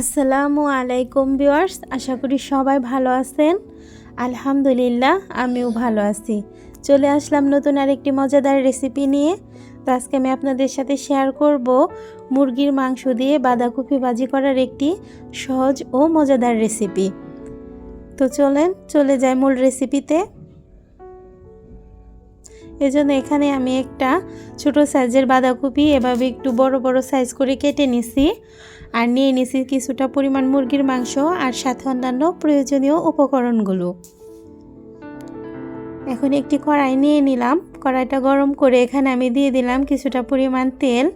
আসসালামু আলাইকুম ভিউয়ার্স, আশা করি সবাই ভালো আছেন। আলহামদুলিল্লাহ, আমিও ভালো আছি। চলে আসলাম নতুন আরেকটি মজাদার রেসিপি নিয়ে। তো আজকে আমি আপনাদের সাথে শেয়ার করব মুরগির মাংস দিয়ে বাঁধাকপি ভাজি করার একটি সহজ ও মজাদার রেসিপি তো চলেন, চলে যাই মূল রেসিপিতে এজন্য এখানে আমি একটা ছোট সাইজের বাঁধাকপি, এভাবে একটু বড় বড় সাইজ করে কেটে নিছি। আর নিয়ে নিছি কিছুটা পরিমাণ মুরগির মাংস আর সাথে অন্যান্য প্রয়োজনীয় উপকরণগুলো। এখন একটি কড়াই নিয়ে নিলাম। কড়াইটা গরম করে এখানে আমি দিয়ে দিলাম কিছুটা পরিমাণ তেল।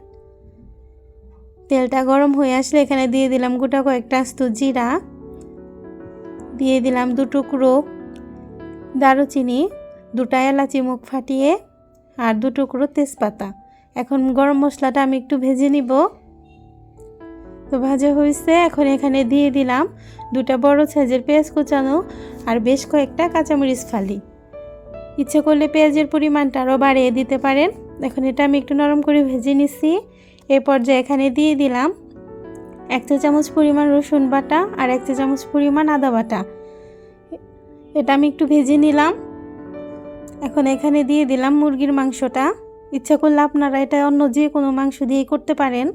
তেলটা গরম হয়ে আসলে এখানে দিয়ে দিলাম গোটা কয়েকটা আস্ত জিরা। দিয়ে দিলাম দু টুকরো দারুচিনি, দুটা এলাচি মুখ ফাটিয়ে আর দু টুকরো তেজপাতা। এখন গরম মশলাটা আমি একটু ভেজে নিব। তো ভাজা হয়েছে, এখন এখানে দিয়ে দিলাম দুটা বড় সাইজের পেঁয়াজ কুচানো আর বেশ কয়েকটা কাঁচামরিচ ফালি। ইচ্ছে করলে পেঁয়াজের পরিমাণটা আরও বাড়িয়ে দিতে পারেন। এখন এটা আমি একটু নরম করে ভেজে নিছি। এ পর্যায়ে এখানে দিয়ে দিলাম এক চা চামচ পরিমাণ রসুন বাটা আর এক চা চামচ পরিমাণ আদা বাটা। এটা আমি একটু ভেজে নিলাম। এখন এখানে দিয়ে দিলাম মুরগির মাংসটা। ইচ্ছা করলে আপনারা এটা অন্য যে কোনো মাংস দিয়ে করতে পারেন।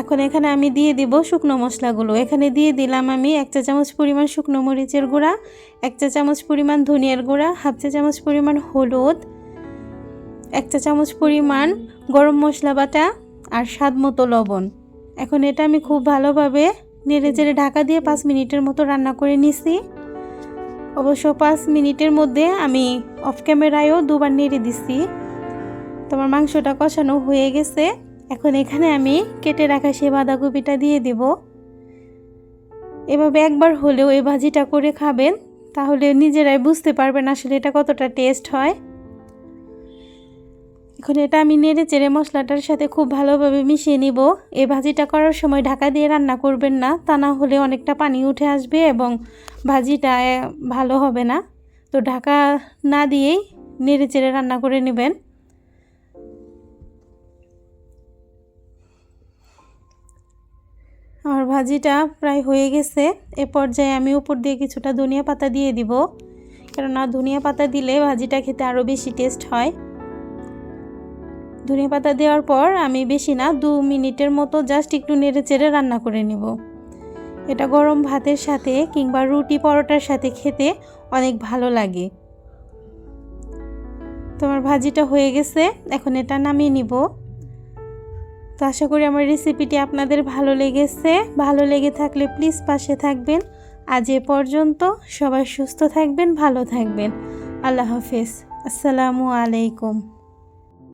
এখন এখানে আমি দিয়ে দিব শুকনো মশলাগুলো। এখানে দিয়ে দিলাম আমি এক চা চামচ পরিমাণ শুকনো মরিচের গুঁড়া, এক চা চামচ পরিমাণ ধনিয়ার গুঁড়া, হাফ চা চামচ পরিমাণ হলুদ, এক চা চামচ পরিমাণ গরম মশলা বাটা আর স্বাদ মতো লবণ। এখন এটা আমি খুব ভালোভাবে নেড়ে চেড়ে ঢাকা দিয়ে পাঁচ মিনিটের মতো রান্না করে নিছি। অবশ্য পাঁচ মিনিটের মধ্যে আমি অফ ক্যামেরায়ও দুবার নেড়ে দিছি। তোমার মাংসটা কষানো হয়ে গেছে। এখন এখানে আমি কেটে রাখা সেই বাঁধাকপিটা দিয়ে দিব। এভাবে একবার হলেও এই ভাজিটা করে খাবেন, তাহলে নিজেরাই বুঝতে পারবেন আসলে এটা কতটা টেস্ট হয়। এখন এটা আমি নেড়ে চেড়ে মশলাটার সাথে খুব ভালোভাবে মিশিয়ে নিব। এই ভাজিটা করার সময় ঢাকা দিয়ে রান্না করবেন না, তা না হলে অনেকটা পানি উঠে আসবে এবং ভাজিটা ভালো হবে না। তো ঢাকা না দিয়েই নেড়ে চেড়ে রান্না করে নেবেন। আমার ভাজিটা প্রায় হয়ে গেছে। এ পর্যায়ে আমি উপর দিয়ে কিছুটা ধনিয়া পাতা দিয়ে দিব। কেননা ধনিয়া পাতা দিলে ভাজিটা খেতে আরও বেশি টেস্ট হয়। ধনিয়া পাতা দেওয়ার পর আমি বেশি না, দু মিনিটের মতো জাস্ট একটু নেড়ে চেড়ে রান্না করে নেব। এটা গরম ভাতের সাথে কিংবা রুটি পরোটার সাথে খেতে অনেক ভালো লাগে। তোমার ভাজিটা হয়ে গেছে, এখন এটা নামিয়ে নিব। তো আশা করি আমার রেসিপিটি আপনাদের ভালো লেগেছে। ভালো লেগে থাকলে প্লিজ পাশে থাকবেন। আজ এ পর্যন্ত সবাই সুস্থ থাকবেন, ভালো থাকবেন। আল্লাহ হাফেজ। আসসালামু আলাইকুম।